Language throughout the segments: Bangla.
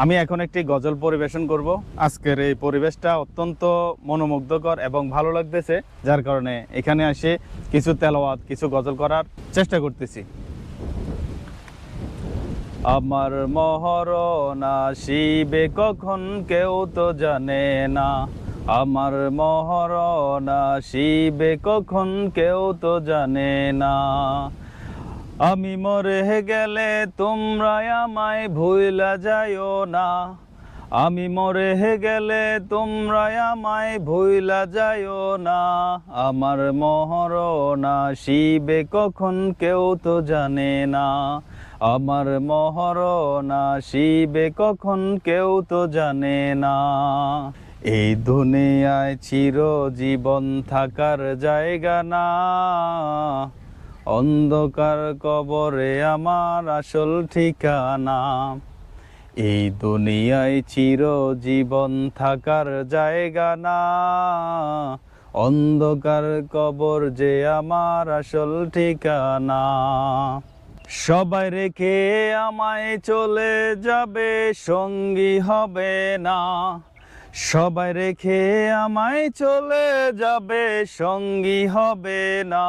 আমি এখন একটি গজল পরিবেশন করব। আজকের এই পরিবেশটা অত্যন্ত মনোমুগ্ধকর এবং ভালো লাগতেছে, যার কারণে এখানে এসে কিছু তেলাওয়াত, কিছু গজল করার চেষ্টা করতেছি। আমার মহরণা শিবে কখন কেউ তো জানে না। আমার মহরণা শিবে কখন কেউ তো জানে না। আমি মরে গেলে তোমরা আমায় ভুইলা যাইও না। আমি মরে গেলে তোমরা আমায় ভুইলা যাইও না। আমার মহরণা শিবে কখন কেউ তো জানে না। আমার মহরণা শিবে কখন কেউ তো জানে না। এই দুনিয়ায় চিরজীবন থাকার জায়গা না। অন্ধকার কবরে আমার আসল ঠিকানা। এই দুনিয়ায় চিরজীবন থাকার জায়গা না। অন্ধকার কবর যে আমার আসল ঠিকানা। সবাই রেখে আমায় চলে যাবে, সঙ্গী হবে না। সবাই রেখে আমায় চলে যাবে, সঙ্গী হবে না।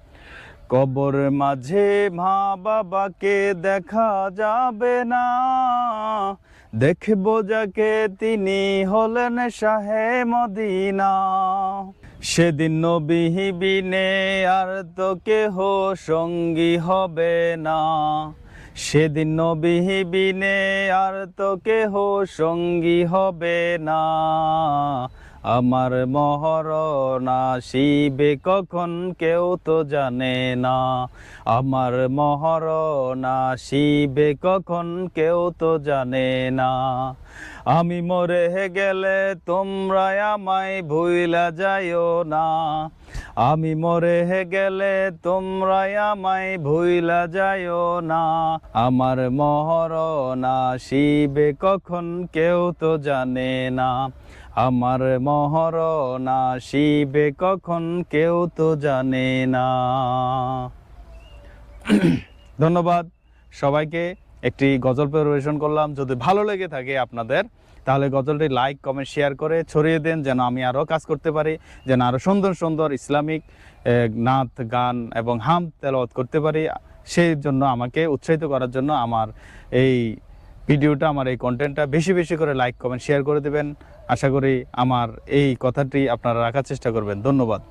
কবর মাঝে মা বাবাকে দেখা যাবে না। দেখব যাকে তিনি হলেন শাহে মদিনা। সেদিন নবিহীবিনে আর তো কেহ সঙ্গী হবে না। সেদিন নবিহীবিনে আর তো কেহ সঙ্গী হবে না। আমার মহরণা শিবে কখন কেউ তো জানে না। আমার মহরণা শিবে কখন কেউ তো জানে না। আমি মরে গেলে তোমরা আমায় ভুইলা যাইও না। আমি মরে গেলে তোমরা আমায় ভুইলা যাইও না। আমার মহরণা শিবে কখন কেউ তো জানে না। আমার মহরণা শিবে কখন কেউ তো জানে না। ধন্যবাদ। সবাইকে একটি গজল পরিবেশন করলাম। যদি ভালো লেগে থাকে আপনাদের, তাহলে গজলটি লাইক, কমেন্ট, শেয়ার করে ছড়িয়ে দেন যেন আমি আরও কাজ করতে পারি, যেন আরও সুন্দর সুন্দর ইসলামিক নাত গান এবং হাম তেলাওয়াত করতে পারি। সেই জন্য আমাকে উৎসাহিত করার জন্য আমার এই ভিডিওটা আমার এই কন্টেন্টটা বেশি বেশি করে লাইক কমেন্ট শেয়ার করে দেবেন। আশা করি আমার এই কথাটি আপনারা রাখার চেষ্টা করবেন। ধন্যবাদ।